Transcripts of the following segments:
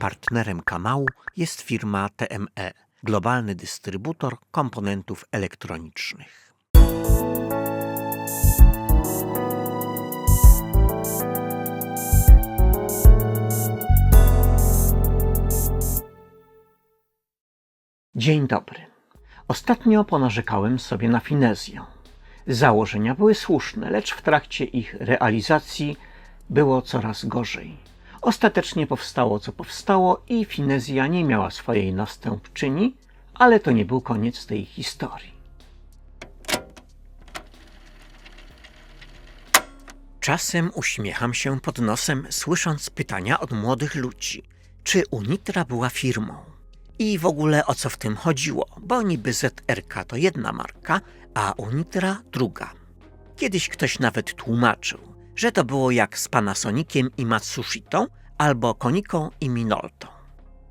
Partnerem kanału jest firma TME, globalny dystrybutor komponentów elektronicznych. Dzień dobry. Ostatnio ponarzekałem sobie na finezję. Założenia były słuszne, lecz w trakcie ich realizacji było coraz gorzej. Ostatecznie powstało co powstało i finezja nie miała swojej następczyni, ale to nie był koniec tej historii. Czasem uśmiecham się pod nosem, słysząc pytania od młodych ludzi, czy Unitra była firmą. I w ogóle o co w tym chodziło, bo niby ZRK to jedna marka, a Unitra druga. Kiedyś ktoś nawet tłumaczył, że to było jak z Panasoniciem i Matsushitą, albo Koniką i Minoltą.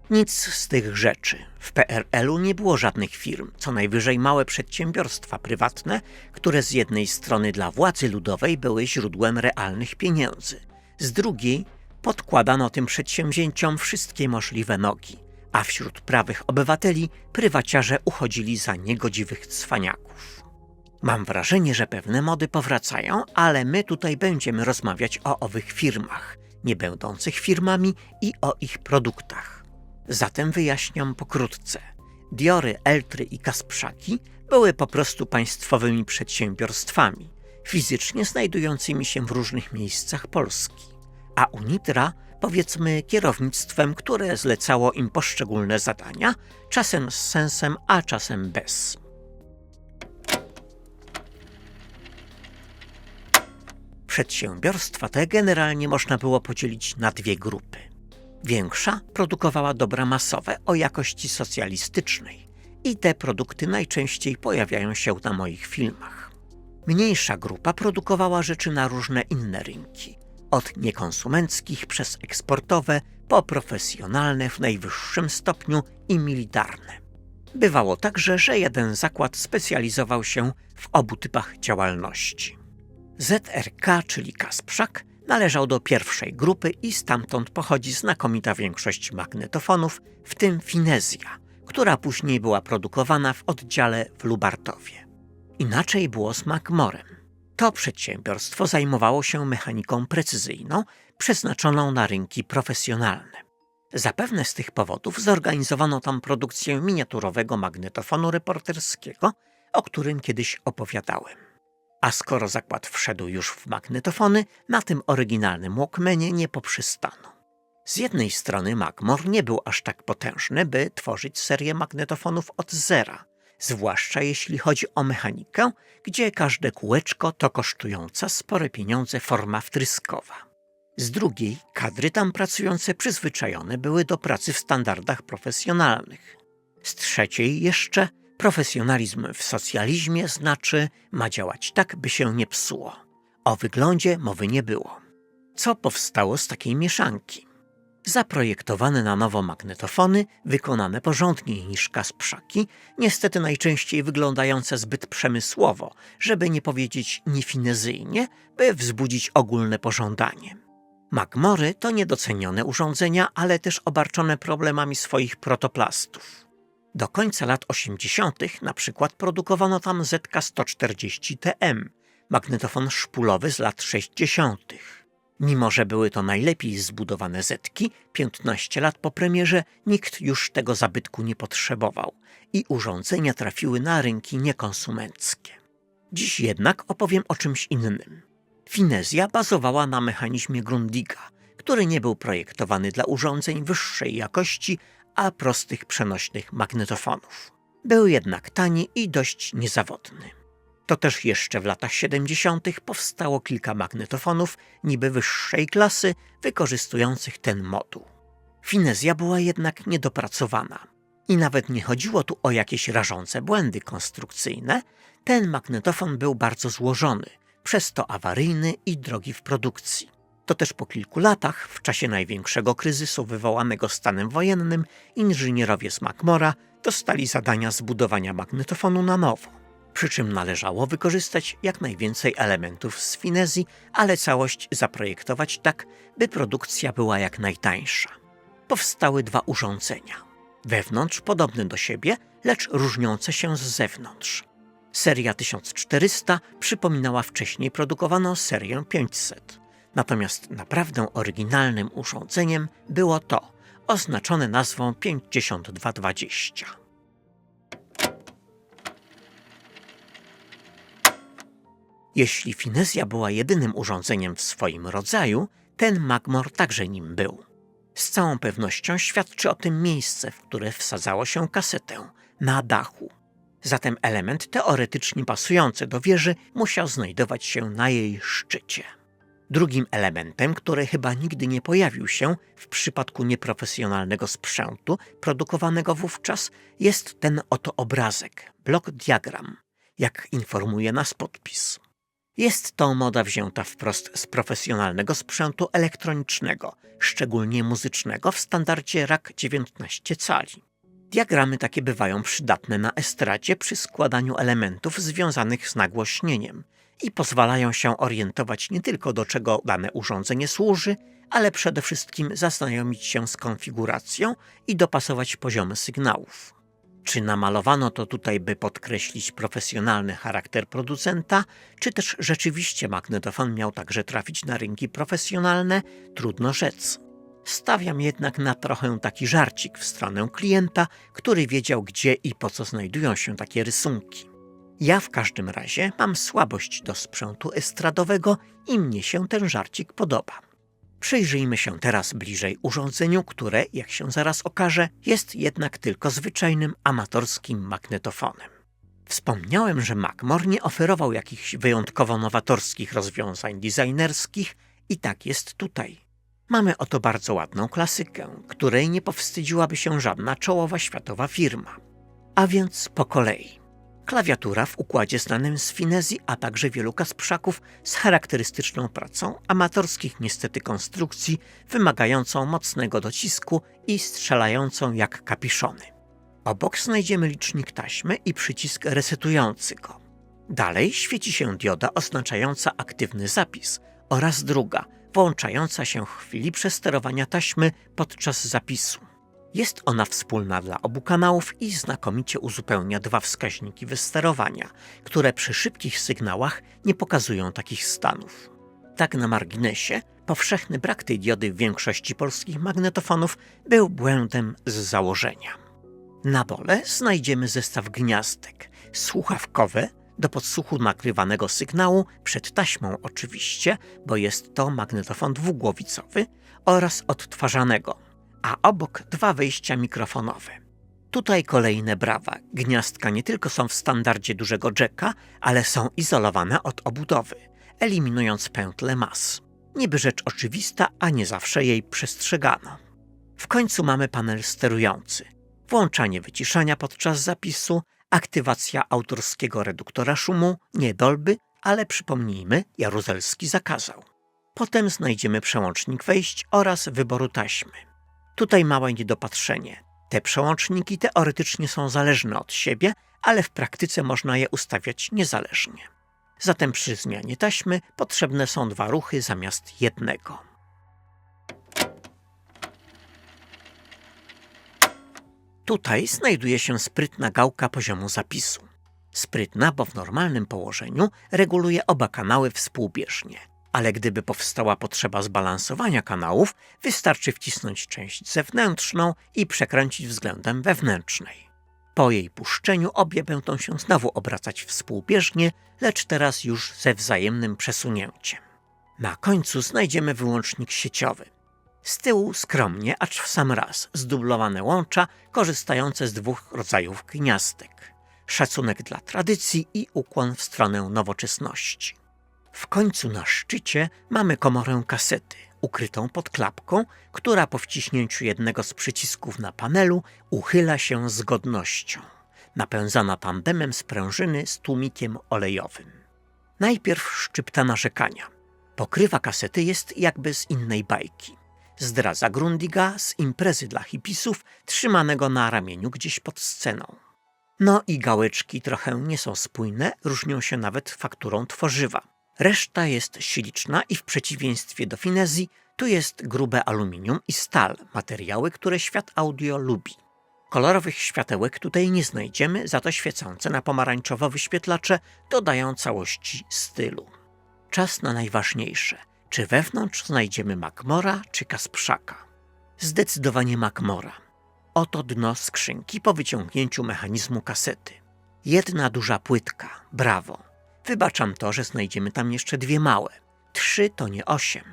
Nic z tych rzeczy. W PRL-u nie było żadnych firm, co najwyżej małe przedsiębiorstwa prywatne, które z jednej strony dla władzy ludowej były źródłem realnych pieniędzy, z drugiej podkładano tym przedsięwzięciom wszystkie możliwe nogi, a wśród prawych obywateli prywaciarze uchodzili za niegodziwych cwaniaków. Mam wrażenie, że pewne mody powracają, ale my tutaj będziemy rozmawiać o owych firmach, nie będących firmami i o ich produktach. Zatem wyjaśniam pokrótce. Diory, Eltry i Kasprzaki były po prostu państwowymi przedsiębiorstwami, fizycznie znajdującymi się w różnych miejscach Polski. A Unitra, powiedzmy, kierownictwem, które zlecało im poszczególne zadania, czasem z sensem, a czasem bez. Przedsiębiorstwa te generalnie można było podzielić na dwie grupy. Większa produkowała dobra masowe o jakości socjalistycznej i te produkty najczęściej pojawiają się na moich filmach. Mniejsza grupa produkowała rzeczy na różne inne rynki, od niekonsumenckich przez eksportowe po profesjonalne w najwyższym stopniu i militarne. Bywało także, że jeden zakład specjalizował się w obu typach działalności. ZRK, czyli Kasprzak, należał do pierwszej grupy i stamtąd pochodzi znakomita większość magnetofonów, w tym Finezja, która później była produkowana w oddziale w Lubartowie. Inaczej było z Macmorem. To przedsiębiorstwo zajmowało się mechaniką precyzyjną, przeznaczoną na rynki profesjonalne. Zapewne z tych powodów zorganizowano tam produkcję miniaturowego magnetofonu reporterskiego, o którym kiedyś opowiadałem. A skoro zakład wszedł już w magnetofony, na tym oryginalnym Walkmanie nie poprzystano. Z jednej strony Macmor nie był aż tak potężny, by tworzyć serię magnetofonów od zera, zwłaszcza jeśli chodzi o mechanikę, gdzie każde kółeczko to kosztująca spore pieniądze forma wtryskowa. Z drugiej, kadry tam pracujące przyzwyczajone były do pracy w standardach profesjonalnych. Z trzeciej jeszcze Profesjonalizm w socjalizmie znaczy ma działać tak, by się nie psuło. O wyglądzie mowy nie było. Co powstało z takiej mieszanki? Zaprojektowane na nowo magnetofony, wykonane porządniej niż kasprzaki, niestety najczęściej wyglądające zbyt przemysłowo, żeby nie powiedzieć niefinezyjnie, by wzbudzić ogólne pożądanie. Magmory to niedocenione urządzenia, ale też obarczone problemami swoich protoplastów. Do końca lat 80. na przykład produkowano tam ZK-140TM, magnetofon szpulowy z lat 60. Mimo, że były to najlepiej zbudowane zetki, 15 lat po premierze nikt już tego zabytku nie potrzebował i urządzenia trafiły na rynki niekonsumenckie. Dziś jednak opowiem o czymś innym. Finezja bazowała na mechanizmie Grundiga, który nie był projektowany dla urządzeń wyższej jakości, a prostych przenośnych magnetofonów. Był jednak tani i dość niezawodny. To też jeszcze w latach 70. powstało kilka magnetofonów niby wyższej klasy, wykorzystujących ten moduł. Finezja była jednak niedopracowana. I nawet nie chodziło tu o jakieś rażące błędy konstrukcyjne, ten magnetofon był bardzo złożony, przez to awaryjny i drogi w produkcji. To też po kilku latach, w czasie największego kryzysu wywołanego stanem wojennym, inżynierowie z Macmora dostali zadania zbudowania magnetofonu na nowo. Przy czym należało wykorzystać jak najwięcej elementów z finezji, ale całość zaprojektować tak, by produkcja była jak najtańsza. powstały dwa urządzenia. Wewnątrz podobne do siebie, lecz różniące się z zewnątrz. Seria 1400 przypominała wcześniej produkowaną serię 500. Natomiast naprawdę oryginalnym urządzeniem było to, oznaczone nazwą 5220. Jeśli Finezja była jedynym urządzeniem w swoim rodzaju, ten Magmor także nim był. Z całą pewnością świadczy o tym miejsce, w które wsadzało się kasetę, na dachu. Zatem element teoretycznie pasujący do wieży musiał znajdować się na jej szczycie. Drugim elementem, który chyba nigdy nie pojawił się w przypadku nieprofesjonalnego sprzętu produkowanego wówczas, jest ten oto obrazek, blok diagram, jak informuje nas podpis. Jest to moda wzięta wprost z profesjonalnego sprzętu elektronicznego, szczególnie muzycznego w standardzie RAK 19 cali. Diagramy takie bywają przydatne na estradzie przy składaniu elementów związanych z nagłośnieniem i pozwalają się orientować nie tylko do czego dane urządzenie służy, ale przede wszystkim zaznajomić się z konfiguracją i dopasować poziomy sygnałów. Czy namalowano to tutaj, by podkreślić profesjonalny charakter producenta, czy też rzeczywiście magnetofon miał także trafić na rynki profesjonalne, trudno rzec. Stawiam jednak na trochę taki żarcik w stronę klienta, który wiedział gdzie i po co znajdują się takie rysunki. Ja w każdym razie mam słabość do sprzętu estradowego i mnie się ten żarcik podoba. Przyjrzyjmy się teraz bliżej urządzeniu, które, jak się zaraz okaże, jest jednak tylko zwyczajnym amatorskim magnetofonem. Wspomniałem, że Macmor nie oferował jakichś wyjątkowo nowatorskich rozwiązań designerskich i tak jest tutaj. Mamy oto bardzo ładną klasykę, której nie powstydziłaby się żadna czołowa światowa firma. A więc po kolei. Klawiatura w układzie znanym z finezji, a także wielu kasprzaków z charakterystyczną pracą amatorskich niestety konstrukcji, wymagającą mocnego docisku i strzelającą jak kapiszony. Obok znajdziemy licznik taśmy i przycisk resetujący go. Dalej świeci się dioda oznaczająca aktywny zapis oraz druga, włączająca się w chwili przesterowania taśmy podczas zapisu. Jest ona wspólna dla obu kanałów i znakomicie uzupełnia dwa wskaźniki wysterowania, które przy szybkich sygnałach nie pokazują takich stanów. Tak na marginesie, powszechny brak tej diody w większości polskich magnetofonów był błędem z założenia. Na dole znajdziemy zestaw gniazdek, słuchawkowe do podsłuchu nagrywanego sygnału przed taśmą oczywiście, bo jest to magnetofon dwugłowicowy oraz odtwarzanego – a obok dwa wyjścia mikrofonowe. Tutaj kolejne brawa. Gniazdka nie tylko są w standardzie dużego jacka, ale są izolowane od obudowy, eliminując pętle mas. Niby rzecz oczywista, a nie zawsze jej przestrzegano. W końcu mamy panel sterujący. Włączanie wyciszania podczas zapisu, aktywacja autorskiego reduktora szumu, nie Dolby, ale przypomnijmy, Jaruzelski zakazał. Potem znajdziemy przełącznik wejść oraz wyboru taśmy. Tutaj małe niedopatrzenie. Te przełączniki teoretycznie są zależne od siebie, ale w praktyce można je ustawiać niezależnie. Zatem przy zmianie taśmy potrzebne są dwa ruchy zamiast jednego. Tutaj znajduje się sprytna gałka poziomu zapisu. Sprytna, bo w normalnym położeniu reguluje oba kanały współbieżnie ale gdyby powstała potrzeba zbalansowania kanałów, wystarczy wcisnąć część zewnętrzną i przekręcić względem wewnętrznej. Po jej puszczeniu obie będą się znowu obracać współbieżnie, lecz teraz już ze wzajemnym przesunięciem. Na końcu znajdziemy wyłącznik sieciowy. Z tyłu skromnie, acz w sam raz, zdublowane łącza korzystające z dwóch rodzajów gniazdek. Szacunek dla tradycji i ukłon w stronę nowoczesności. W końcu na szczycie mamy komorę kasety, ukrytą pod klapką, która po wciśnięciu jednego z przycisków na panelu uchyla się z godnością, napędzana tandemem sprężyny z tłumikiem olejowym. Najpierw szczypta narzekania. Pokrywa kasety jest jakby z innej bajki. Zdradza Grundiga z imprezy dla hipisów, trzymanego na ramieniu gdzieś pod sceną. No i gałeczki trochę nie są spójne, różnią się nawet fakturą tworzywa. Reszta jest śliczna i w przeciwieństwie do finezji Tu jest grube aluminium i stal, materiały, które świat audio lubi. Kolorowych światełek tutaj nie znajdziemy, za to świecące na pomarańczowo wyświetlacze dodają całości stylu. Czas na najważniejsze. Czy wewnątrz znajdziemy Macmora czy Kasprzaka? Zdecydowanie Macmora. Oto dno skrzynki po wyciągnięciu mechanizmu kasety. Jedna duża płytka, brawo. Wybaczam to, że znajdziemy tam jeszcze dwie małe. Trzy to nie osiem.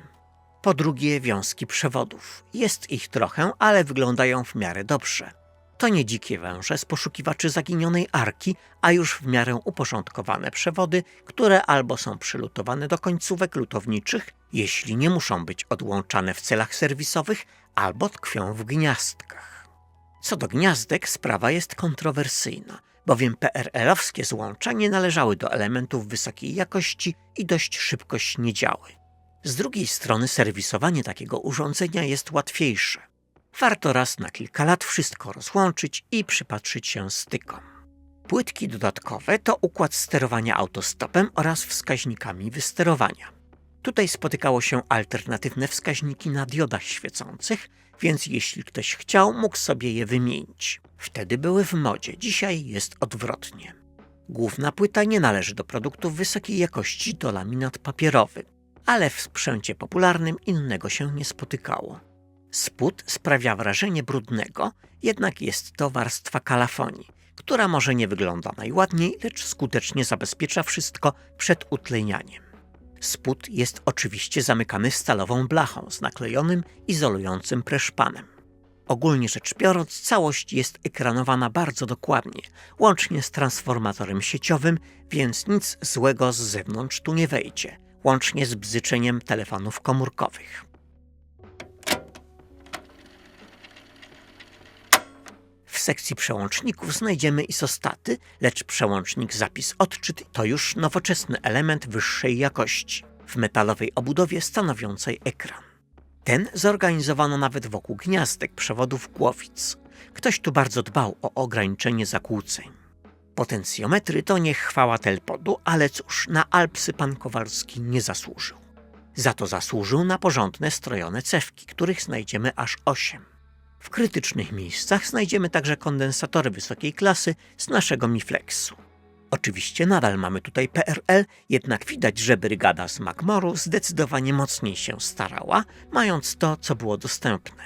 Po drugie wiązki przewodów. Jest ich trochę, ale wyglądają w miarę dobrze. To nie dzikie węże z poszukiwaczy zaginionej arki, a już w miarę uporządkowane przewody, które albo są przylutowane do końcówek lutowniczych, jeśli nie muszą być odłączane w celach serwisowych, albo tkwią w gniazdkach. Co do gniazdek, sprawa jest kontrowersyjna, bowiem PRL-owskie złącza nie należały do elementów wysokiej jakości i dość szybko śniedziały. Z drugiej strony serwisowanie takiego urządzenia jest łatwiejsze. Warto raz na kilka lat wszystko rozłączyć i przypatrzyć się stykom. Płytki dodatkowe to układ sterowania autostopem oraz wskaźnikami wysterowania. Tutaj spotykało się alternatywne wskaźniki na diodach świecących, więc jeśli ktoś chciał, mógł sobie je wymienić. Wtedy były w modzie, dzisiaj jest odwrotnie. Główna płyta nie należy do produktów wysokiej jakości, to laminat papierowy, ale w sprzęcie popularnym innego się nie spotykało. Spód sprawia wrażenie brudnego, jednak jest to warstwa kalafonii, która może nie wygląda najładniej, lecz skutecznie zabezpiecza wszystko przed utlenianiem. Spód jest oczywiście zamykany stalową blachą z naklejonym, izolującym preszpanem. Ogólnie rzecz biorąc, całość jest ekranowana bardzo dokładnie, łącznie z transformatorem sieciowym, więc nic złego z zewnątrz tu nie wejdzie, łącznie z bzyczeniem telefonów komórkowych. W sekcji przełączników znajdziemy isostaty, lecz przełącznik zapis-odczyt to już nowoczesny element wyższej jakości, w metalowej obudowie stanowiącej ekran. Ten zorganizowano nawet wokół gniazdek przewodów głowic. Ktoś tu bardzo dbał o ograniczenie zakłóceń. Potencjometry to nie chwała Telpodu, ale cóż, na Alpsy pan Kowalski nie zasłużył. Za to zasłużył na porządne strojone cewki, których znajdziemy aż osiem. W krytycznych miejscach znajdziemy także kondensatory wysokiej klasy z naszego Miflexu. Oczywiście nadal mamy tutaj PRL, jednak widać, że brygada z Macmoru zdecydowanie mocniej się starała, mając to, co było dostępne.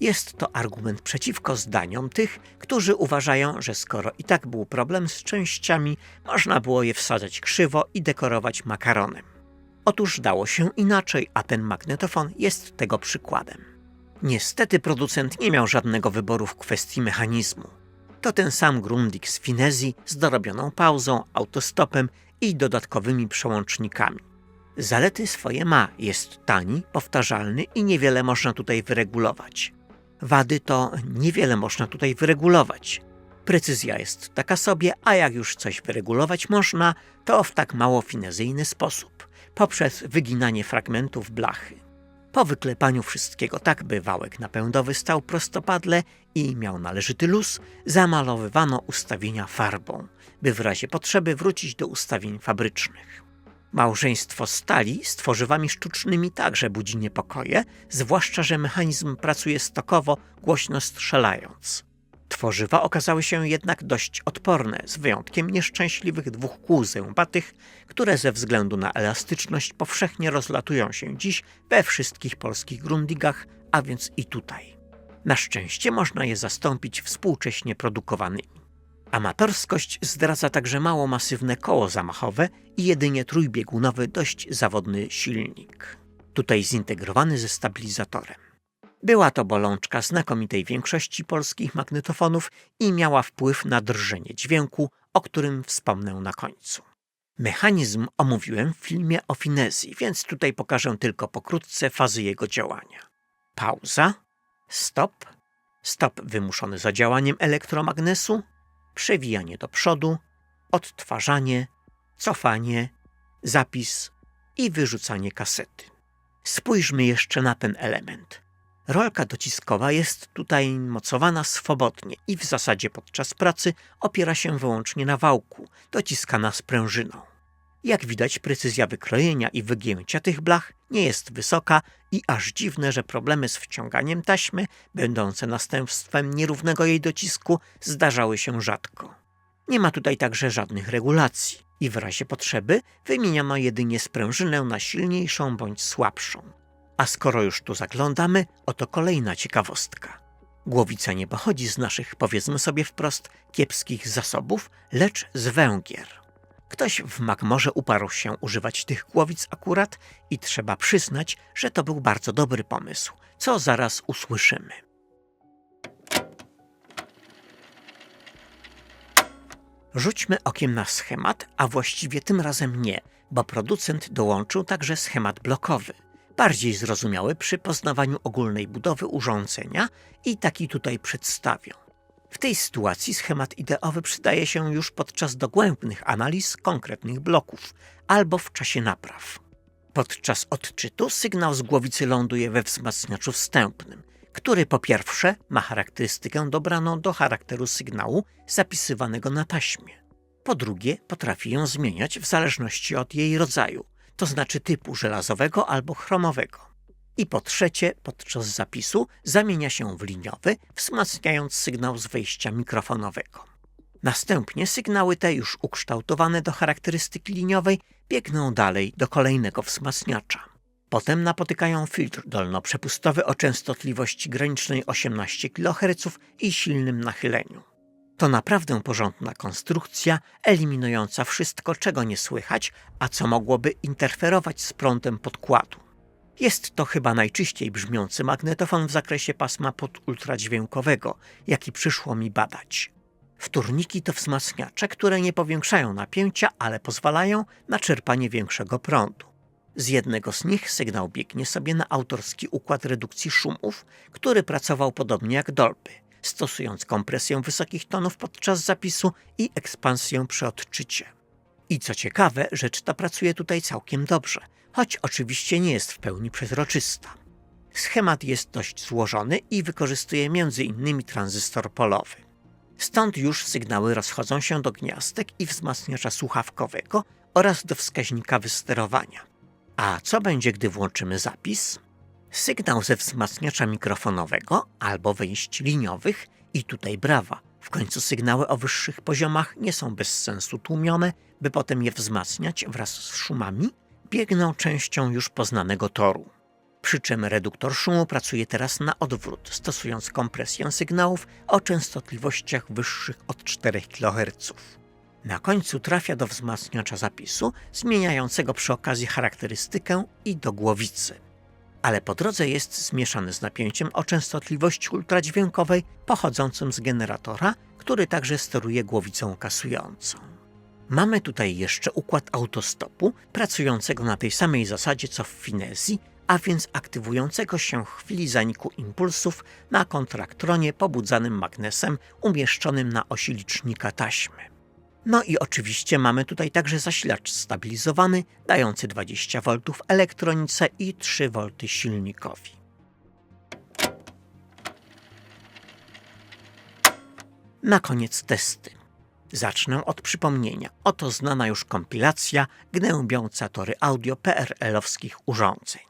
Jest to argument przeciwko zdaniom tych, którzy uważają, że skoro i tak był problem z częściami, można było je wsadzać krzywo i dekorować makaronem. Otóż dało się inaczej, a ten magnetofon jest tego przykładem. Niestety producent nie miał żadnego wyboru w kwestii mechanizmu. To ten sam Grundig z Finezji z dorobioną pauzą, autostopem i dodatkowymi przełącznikami. Zalety swoje ma, jest tani, powtarzalny i niewiele można tutaj wyregulować. Wady to niewiele można tutaj wyregulować. Precyzja jest taka sobie, a jak już coś wyregulować można, to w tak mało finezyjny sposób, poprzez wyginanie fragmentów blachy. Po wyklepaniu wszystkiego tak, by wałek napędowy stał prostopadle i miał należyty luz, zamalowywano ustawienia farbą, by w razie potrzeby wrócić do ustawień fabrycznych. Małżeństwo stali z tworzywami sztucznymi także budzi niepokoje, zwłaszcza, że mechanizm pracuje stokowo, głośno strzelając. Tworzywa okazały się jednak dość odporne, z wyjątkiem nieszczęśliwych dwóch kół zębatych, które ze względu na elastyczność powszechnie rozlatują się dziś we wszystkich polskich grundigach, a więc i tutaj. Na szczęście można je zastąpić współcześnie produkowanymi. Amatorskość zdradza także mało masywne koło zamachowe i jedynie trójbiegunowy, dość zawodny silnik. Tutaj zintegrowany ze stabilizatorem. Była to bolączka znakomitej większości polskich magnetofonów i miała wpływ na drżenie dźwięku, o którym wspomnę na końcu. Mechanizm omówiłem w filmie o finezji, więc tutaj pokażę tylko pokrótce fazy jego działania. Pauza, stop, stop wymuszony zadziałaniem elektromagnesu, przewijanie do przodu, odtwarzanie, cofanie, zapis i wyrzucanie kasety. Spójrzmy jeszcze na ten element. Rolka dociskowa jest tutaj mocowana swobodnie i w zasadzie podczas pracy opiera się wyłącznie na wałku, dociskana sprężyną. Jak widać, precyzja wykrojenia i wygięcia tych blach nie jest wysoka i aż dziwne, że problemy z wciąganiem taśmy, będące następstwem nierównego jej docisku, zdarzały się rzadko. Nie ma tutaj także żadnych regulacji i w razie potrzeby wymieniono jedynie sprężynę na silniejszą bądź słabszą. A skoro już tu zaglądamy, oto kolejna ciekawostka. Głowica nie pochodzi z naszych, powiedzmy sobie wprost, kiepskich zasobów, lecz z Węgier. Ktoś w Magmorze uparł się używać tych głowic akurat i trzeba przyznać, że to był bardzo dobry pomysł, co zaraz usłyszymy. Rzućmy okiem na schemat, a właściwie tym razem nie, bo producent dołączył także schemat blokowy, bardziej zrozumiały przy poznawaniu ogólnej budowy urządzenia i taki tutaj przedstawię. W tej sytuacji schemat ideowy przydaje się już podczas dogłębnych analiz konkretnych bloków albo w czasie napraw. Podczas odczytu sygnał z głowicy ląduje we wzmacniaczu wstępnym, który po pierwsze ma charakterystykę dobraną do charakteru sygnału zapisywanego na taśmie. Po drugie, potrafi ją zmieniać w zależności od jej rodzaju, to znaczy typu żelazowego albo chromowego. I po trzecie, podczas zapisu zamienia się w liniowy, wzmacniając sygnał z wejścia mikrofonowego. Następnie sygnały te już ukształtowane do charakterystyki liniowej biegną dalej do kolejnego wzmacniacza. Potem napotykają filtr dolnoprzepustowy o częstotliwości granicznej 18 kHz i silnym nachyleniu. To naprawdę porządna konstrukcja, eliminująca wszystko, czego nie słychać, a co mogłoby interferować z prądem podkładu. Jest to chyba najczyściej brzmiący magnetofon w zakresie pasma podultradźwiękowego, jaki przyszło mi badać. Wtórniki to wzmacniacze, które nie powiększają napięcia, ale pozwalają na czerpanie większego prądu. Z jednego z nich sygnał biegnie sobie na autorski układ redukcji szumów, który pracował podobnie jak Dolby, stosując kompresję wysokich tonów podczas zapisu i ekspansję przy odczycie. I co ciekawe, rzecz ta pracuje tutaj całkiem dobrze, choć oczywiście nie jest w pełni przezroczysta. Schemat jest dość złożony i wykorzystuje m.in. tranzystor polowy. Stąd już sygnały rozchodzą się do gniazdek i wzmacniacza słuchawkowego oraz do wskaźnika wysterowania. A co będzie, gdy włączymy zapis? Sygnał ze wzmacniacza mikrofonowego albo wejść liniowych i tutaj brawa. W końcu sygnały o wyższych poziomach nie są bez sensu tłumione, by potem je wzmacniać wraz z szumami, biegną częścią już poznanego toru. Przy czym reduktor szumu pracuje teraz na odwrót, stosując kompresję sygnałów o częstotliwościach wyższych od 4 kHz. Na końcu trafia do wzmacniacza zapisu, zmieniającego przy okazji charakterystykę i do głowicy. Ale po drodze jest zmieszany z napięciem o częstotliwości ultradźwiękowej pochodzącym z generatora, który także steruje głowicą kasującą. Mamy tutaj jeszcze układ autostopu, pracującego na tej samej zasadzie co w Finezji, a więc aktywującego się w chwili zaniku impulsów na kontraktronie pobudzanym magnesem umieszczonym na osi licznika taśmy. No i oczywiście mamy tutaj także zasilacz stabilizowany, dający 20 V elektronice i 3 V silnikowi. Na koniec testy. Zacznę od przypomnienia. Oto znana już kompilacja gnębiąca tory audio PRL-owskich urządzeń.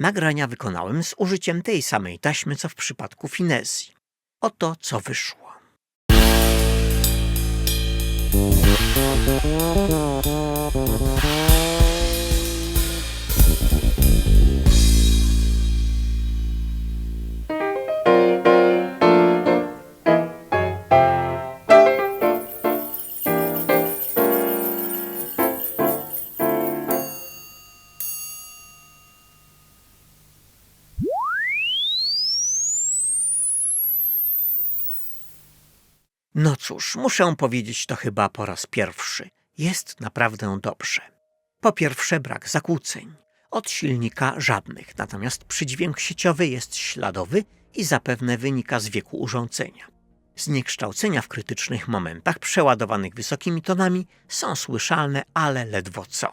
Nagrania wykonałem z użyciem tej samej taśmy co w przypadku Finezji. Oto co wyszło. No cóż, muszę powiedzieć to chyba po raz pierwszy. Jest naprawdę dobrze. Po pierwsze, brak zakłóceń. Od silnika żadnych, natomiast przydźwięk sieciowy jest śladowy i zapewne wynika z wieku urządzenia. Zniekształcenia w krytycznych momentach przeładowanych wysokimi tonami są słyszalne, ale ledwo co.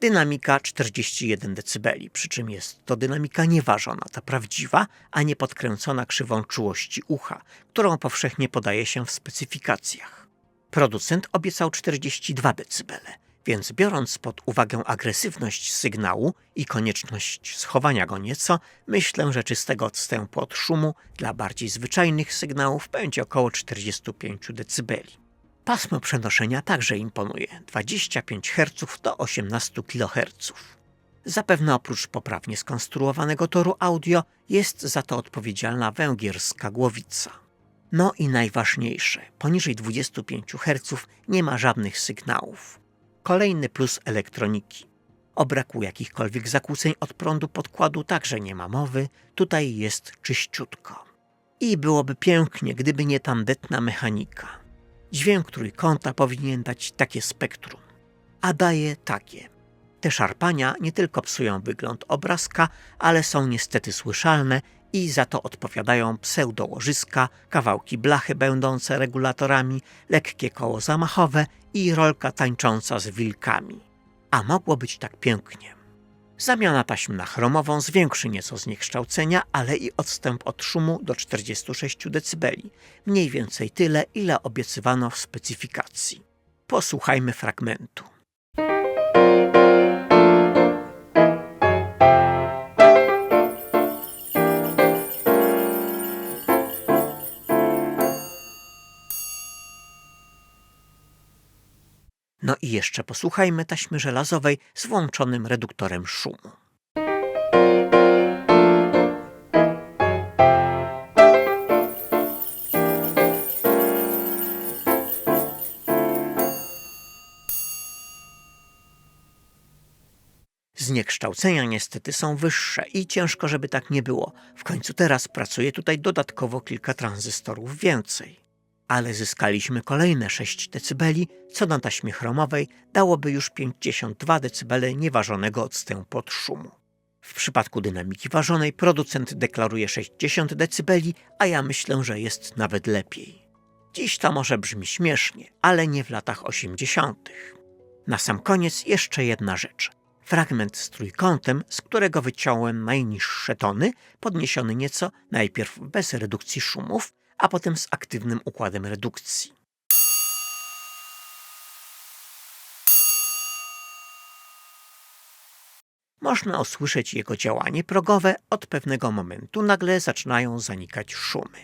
Dynamika 41 dB, przy czym jest to dynamika nieważona, ta prawdziwa, a nie podkręcona krzywą czułości ucha, którą powszechnie podaje się w specyfikacjach. Producent obiecał 42 dB, więc biorąc pod uwagę agresywność sygnału i konieczność schowania go nieco, myślę, że czystego odstępu od szumu dla bardziej zwyczajnych sygnałów będzie około 45 dB. Pasmo przenoszenia także imponuje 25 Hz do 18 kHz. Zapewne oprócz poprawnie skonstruowanego toru audio jest za to odpowiedzialna węgierska głowica. No i najważniejsze, poniżej 25 Hz nie ma żadnych sygnałów. Kolejny plus elektroniki. O braku jakichkolwiek zakłóceń od prądu podkładu także nie ma mowy, tutaj jest czyściutko. I byłoby pięknie, gdyby nie tandetna mechanika. Dźwięk trójkąta powinien dać takie spektrum, a daje takie. Te szarpania nie tylko psują wygląd obrazka, ale są niestety słyszalne i za to odpowiadają pseudołożyska, kawałki blachy będące regulatorami, lekkie koło zamachowe i rolka tańcząca z wilkami. A mogło być tak pięknie. Zamiana taśm na chromową zwiększy nieco zniekształcenia, ale i odstęp od szumu do 46 dB. Mniej więcej tyle, ile obiecywano w specyfikacji. Posłuchajmy fragmentu. Jeszcze posłuchajmy taśmy żelazowej z włączonym reduktorem szumu. Zniekształcenia niestety są wyższe i ciężko, żeby tak nie było. W końcu teraz pracuje tutaj dodatkowo kilka tranzystorów więcej ale zyskaliśmy kolejne 6 dB, co na taśmie chromowej dałoby już 52 dB nieważonego odstępu od szumu. W przypadku dynamiki ważonej producent deklaruje 60 dB, a ja myślę, że jest nawet lepiej. Dziś to może brzmi śmiesznie, ale nie w latach 80. Na sam koniec jeszcze jedna rzecz. Fragment z trójkątem, z którego wyciąłem najniższe tony, podniesiony nieco, najpierw bez redukcji szumów, a potem z aktywnym układem redukcji. Można usłyszeć jego działanie progowe, od pewnego momentu nagle zaczynają zanikać szumy.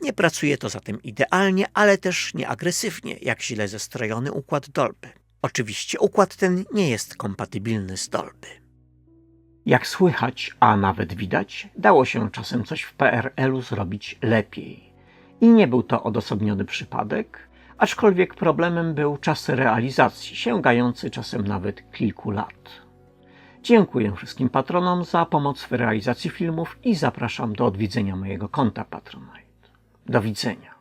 Nie pracuje to zatem idealnie, ale też nie agresywnie, jak źle zestrojony układ Dolby. Oczywiście układ ten nie jest kompatybilny z Dolby. Jak słychać, a nawet widać, dało się czasem coś w PRL-u zrobić lepiej. I nie był to odosobniony przypadek, aczkolwiek problemem był czas realizacji, sięgający czasem nawet kilku lat. Dziękuję wszystkim patronom za pomoc w realizacji filmów i zapraszam do odwiedzenia mojego konta Patronite. Do widzenia.